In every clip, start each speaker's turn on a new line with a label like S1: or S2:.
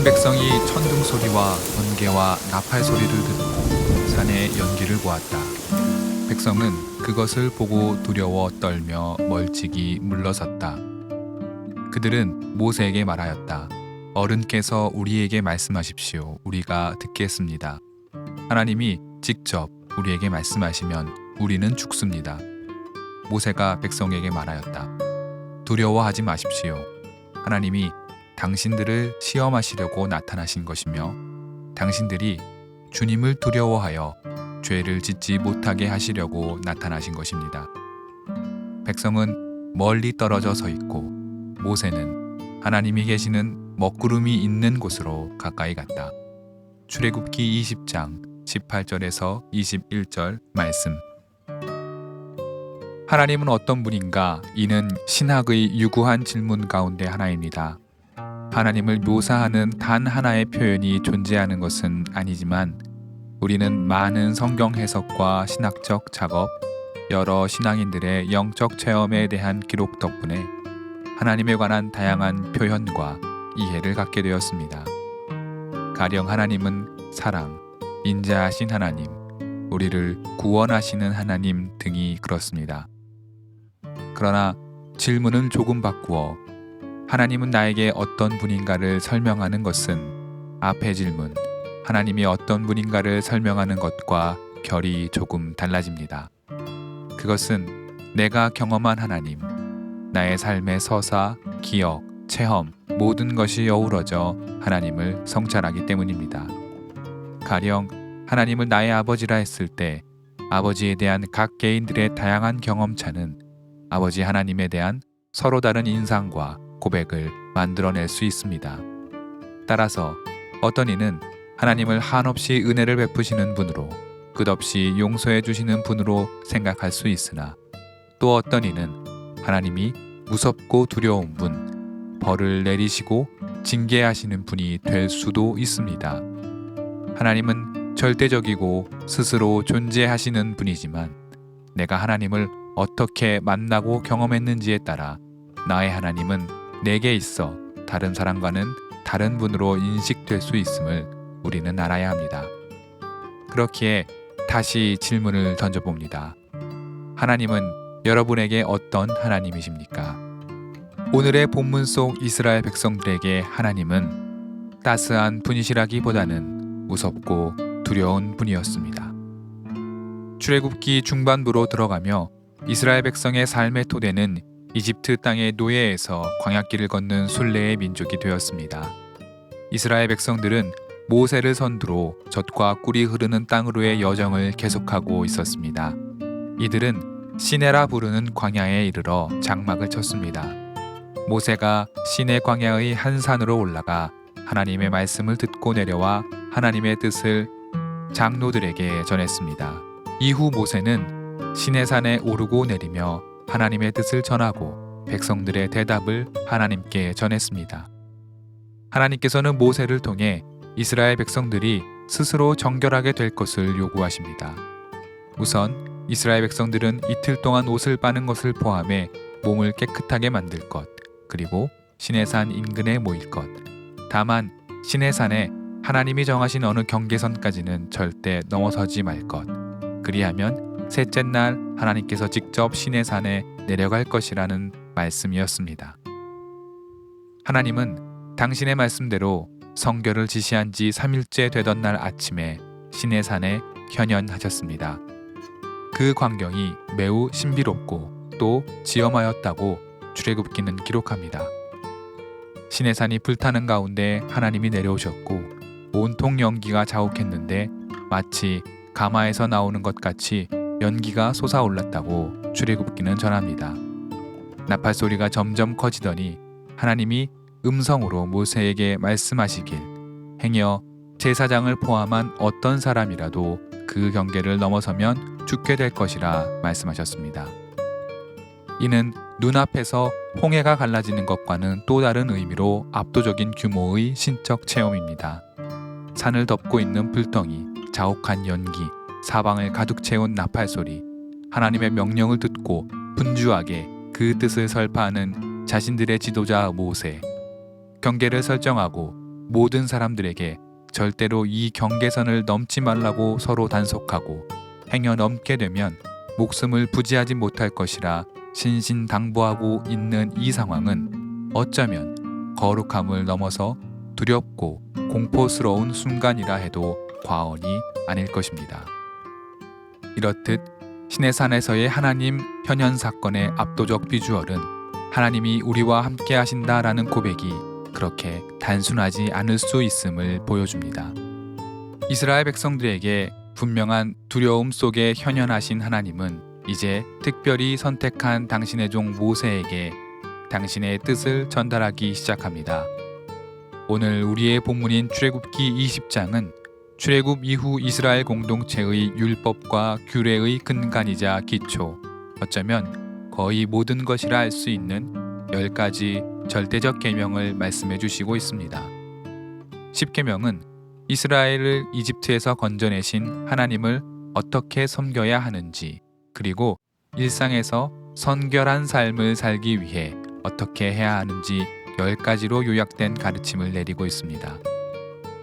S1: 온 백성이 천둥 소리와 번개와 나팔 소리를 듣고 산의 연기를 보았다. 백성은 그것을 보고 두려워 떨며 멀찍이 물러섰다. 그들은 모세에게 말하였다. 어른께서 우리에게 말씀하십시오. 우리가 듣겠습니다. 하나님이 직접 우리에게 말씀하시면 우리는 죽습니다. 모세가 백성에게 말하였다. 두려워하지 마십시오. 하나님이 당신들을 시험하시려고 나타나신 것이며 당신들이 주님을 두려워하여 죄를 짓지 못하게 하시려고 나타나신 것입니다. 백성은 멀리 떨어져 서 있고 모세는 하나님이 계시는 먹구름이 있는 곳으로 가까이 갔다. 출애굽기 20장 18절에서 21절 말씀. 하나님은 어떤 분인가? 이는 신학의 유구한 질문 가운데 하나입니다. 하나님을 묘사하는 단 하나의 표현이 존재하는 것은 아니지만 우리는 많은 성경 해석과 신학적 작업, 여러 신앙인들의 영적 체험에 대한 기록 덕분에 하나님에 관한 다양한 표현과 이해를 갖게 되었습니다. 가령 하나님은 사랑, 인자하신 하나님, 우리를 구원하시는 하나님 등이 그렇습니다. 그러나 질문을 조금 바꾸어 하나님은 나에게 어떤 분인가를 설명하는 것은 앞의 질문, 하나님이 어떤 분인가를 설명하는 것과 결이 조금 달라집니다. 그것은 내가 경험한 하나님, 나의 삶의 서사, 기억, 체험, 모든 것이 어우러져 하나님을 성찰하기 때문입니다. 가령 하나님을 나의 아버지라 했을 때 아버지에 대한 각 개인들의 다양한 경험차는 아버지 하나님에 대한 서로 다른 인상과 고백을 만들어낼 수 있습니다. 따라서 어떤 이는 하나님을 한없이 은혜를 베푸시는 분으로 끝없이 용서해 주시는 분으로 생각할 수 있으나 또 어떤 이는 하나님이 무섭고 두려운 분, 벌을 내리시고 징계하시는 분이 될 수도 있습니다. 하나님은 절대적이고 스스로 존재하시는 분이지만 내가 하나님을 어떻게 만나고 경험했는지에 따라 나의 하나님은 내게 있어 다른 사람과는 다른 분으로 인식될 수 있음을 우리는 알아야 합니다. 그렇기에 다시 질문을 던져봅니다. 하나님은 여러분에게 어떤 하나님이십니까? 오늘의 본문 속 이스라엘 백성들에게 하나님은 따스한 분이시라기보다는 무섭고 두려운 분이었습니다. 출애굽기 중반부로 들어가며 이스라엘 백성의 삶의 토대는 이집트 땅의 노예에서 광야길을 걷는 순례의 민족이 되었습니다. 이스라엘 백성들은 모세를 선두로 젖과 꿀이 흐르는 땅으로의 여정을 계속하고 있었습니다. 이들은 시내라 부르는 광야에 이르러 장막을 쳤습니다. 모세가 시내 광야의 한 산으로 올라가 하나님의 말씀을 듣고 내려와 하나님의 뜻을 장로들에게 전했습니다. 이후 모세는 시내산에 오르고 내리며 하나님의 뜻을 전하고 백성들의 대답을 하나님께 전했습니다. 하나님께서는 모세를 통해 이스라엘 백성들이 스스로 정결하게 될 것을 요구하십니다. 우선 이스라엘 백성들은 이틀 동안 옷을 빠는 것을 포함해 몸을 깨끗하게 만들 것, 그리고 시내산 인근에 모일 것. 다만 시내산에 하나님이 정하신 어느 경계선까지는 절대 넘어서지 말 것. 그리하면 셋째 날 하나님께서 직접 시내산에 내려갈 것이라는 말씀이었습니다. 하나님은 당신의 말씀대로 성결을 지시한 지 3일째 되던 날 아침에 시내산에 현현하셨습니다. 그 광경이 매우 신비롭고 또 지엄하였다고 출애굽기는 기록합니다. 시내산이 불타는 가운데 하나님이 내려오셨고 온통 연기가 자욱했는데 마치 가마에서 나오는 것 같이 연기가 솟아올랐다고 출애굽기는 전합니다. 나팔 소리가 점점 커지더니 하나님이 음성으로 모세에게 말씀하시길 행여 제사장을 포함한 어떤 사람이라도 그 경계를 넘어서면 죽게 될 것이라 말씀하셨습니다. 이는 눈앞에서 홍해가 갈라지는 것과는 또 다른 의미로 압도적인 규모의 신적 체험입니다. 산을 덮고 있는 불덩이, 자욱한 연기, 사방을 가득 채운 나팔 소리, 하나님의 명령을 듣고 분주하게 그 뜻을 설파하는 자신들의 지도자 모세, 경계를 설정하고 모든 사람들에게 절대로 이 경계선을 넘지 말라고 서로 단속하고 행여 넘게 되면 목숨을 부지하지 못할 것이라 신신당부하고 있는 이 상황은 어쩌면 거룩함을 넘어서 두렵고 공포스러운 순간이라 해도 과언이 아닐 것입니다. 이렇듯 신의 산에서의 하나님 현현 사건의 압도적 비주얼은 하나님이 우리와 함께 하신다라는 고백이 그렇게 단순하지 않을 수 있음을 보여줍니다. 이스라엘 백성들에게 분명한 두려움 속에 현현하신 하나님은 이제 특별히 선택한 당신의 종 모세에게 당신의 뜻을 전달하기 시작합니다. 오늘 우리의 본문인 출애굽기 20장은 출애굽 이후 이스라엘 공동체의 율법과 규례의 근간이자 기초, 어쩌면 거의 모든 것이라 할 수 있는 열 가지 절대적 계명을 말씀해 주시고 있습니다. 십계명은 이스라엘을 이집트에서 건져내신 하나님을 어떻게 섬겨야 하는지, 그리고 일상에서 선결한 삶을 살기 위해 어떻게 해야 하는지 열 가지로 요약된 가르침을 내리고 있습니다.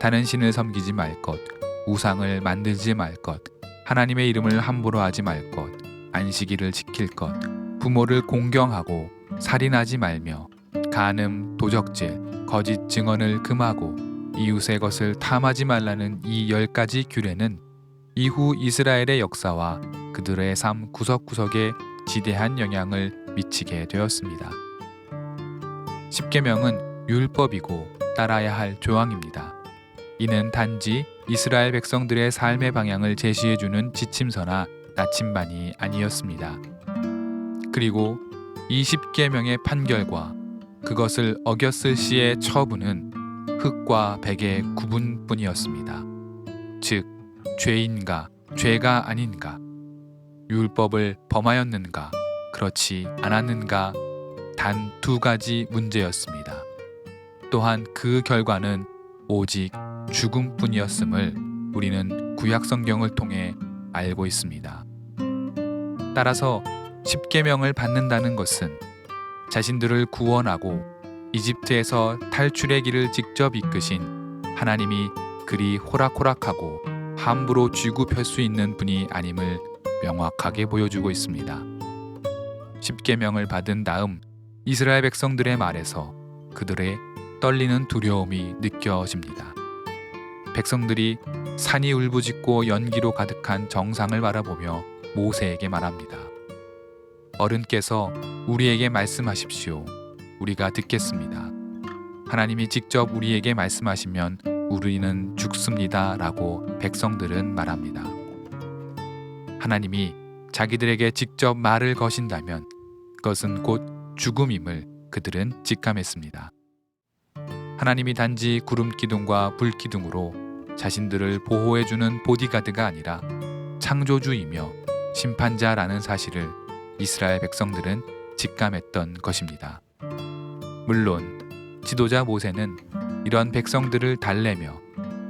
S1: 다른 신을 섬기지 말 것, 우상을 만들지 말 것, 하나님의 이름을 함부로 하지 말 것, 안식일을 지킬 것, 부모를 공경하고 살인하지 말며 간음, 도적질, 거짓 증언을 금하고 이웃의 것을 탐하지 말라는 이 열 가지 규례는 이후 이스라엘의 역사와 그들의 삶 구석구석에 지대한 영향을 미치게 되었습니다. 십계명은 율법이고 따라야 할 조항입니다. 이는 단지 이스라엘 백성들의 삶의 방향을 제시해주는 지침서나 나침반이 아니었습니다. 그리고 이 십계명의 판결과 그것을 어겼을 시의 처분은 흙과 백의 구분뿐이었습니다. 즉 죄인가 죄가 아닌가 율법을 범하였는가 그렇지 않았는가 단 두 가지 문제였습니다. 또한 그 결과는 오직 죽음뿐이었음을 우리는 구약 성경을 통해 알고 있습니다. 따라서 십계명을 받는다는 것은 자신들을 구원하고 이집트에서 탈출의 길을 직접 이끄신 하나님이 그리 호락호락하고 함부로 쥐고 펼 수 있는 분이 아님을 명확하게 보여주고 있습니다. 십계명을 받은 다음 이스라엘 백성들의 말에서 그들의 떨리는 두려움이 느껴집니다. 백성들이 산이 울부짖고 연기로 가득한 정상을 바라보며 모세에게 말합니다. 어른께서 우리에게 말씀하십시오. 우리가 듣겠습니다. 하나님이 직접 우리에게 말씀하시면 우리는 죽습니다. 라고 백성들은 말합니다. 하나님이 자기들에게 직접 말을 거신다면 그것은 곧 죽음임을 그들은 직감했습니다. 하나님이 단지 구름 기둥과 불 기둥으로 자신들을 보호해주는 보디가드가 아니라 창조주이며 심판자라는 사실을 이스라엘 백성들은 직감했던 것입니다. 물론 지도자 모세는 이런 백성들을 달래며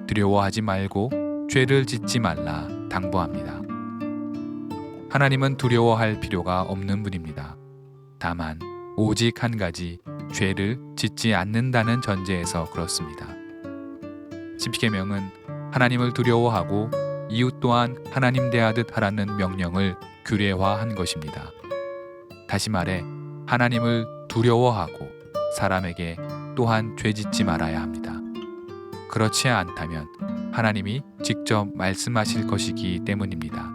S1: 두려워하지 말고 죄를 짓지 말라 당부합니다. 하나님은 두려워할 필요가 없는 분입니다. 다만 오직 한 가지 죄를 짓지 않는다는 전제에서 그렇습니다. 십계명은 하나님을 두려워하고 이웃 또한 하나님 대하듯 하라는 명령을 규례화한 것입니다. 다시 말해 하나님을 두려워하고 사람에게 또한 죄 짓지 말아야 합니다. 그렇지 않다면 하나님이 직접 말씀하실 것이기 때문입니다.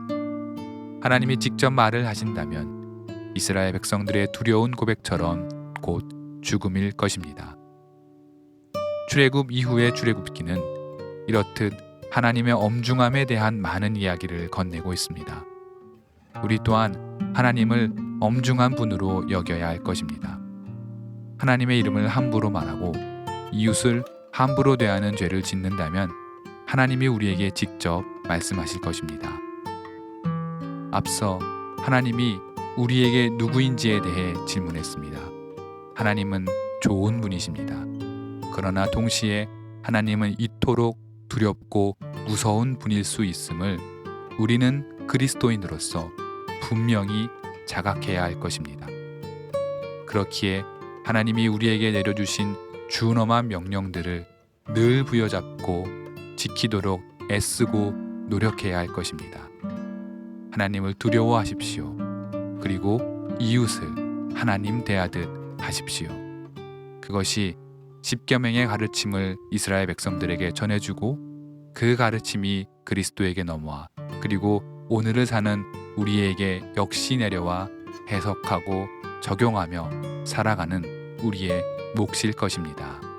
S1: 하나님이 직접 말을 하신다면 이스라엘 백성들의 두려운 고백처럼 곧 죽음일 것입니다. 출애굽 이후의 출애굽기는 이렇듯 하나님의 엄중함에 대한 많은 이야기를 건네고 있습니다. 우리 또한 하나님을 엄중한 분으로 여겨야 할 것입니다. 하나님의 이름을 함부로 말하고 이웃을 함부로 대하는 죄를 짓는다면 하나님이 우리에게 직접 말씀하실 것입니다. 앞서 하나님이 우리에게 누구인지에 대해 질문했습니다. 하나님은 좋은 분이십니다. 그러나 동시에 하나님은 이토록 두렵고 무서운 분일 수 있음을 우리는 그리스도인으로서 분명히 자각해야 할 것입니다. 그렇기에 하나님이 우리에게 내려주신 준엄한 명령들을 늘 부여잡고 지키도록 애쓰고 노력해야 할 것입니다. 하나님을 두려워하십시오. 그리고 이웃을 하나님 대하듯 하십시오. 그것이 십계명의 가르침을 이스라엘 백성들에게 전해주고 그 가르침이 그리스도에게 넘어와 그리고 오늘을 사는 우리에게 역시 내려와 해석하고 적용하며 살아가는 우리의 몫일 것입니다.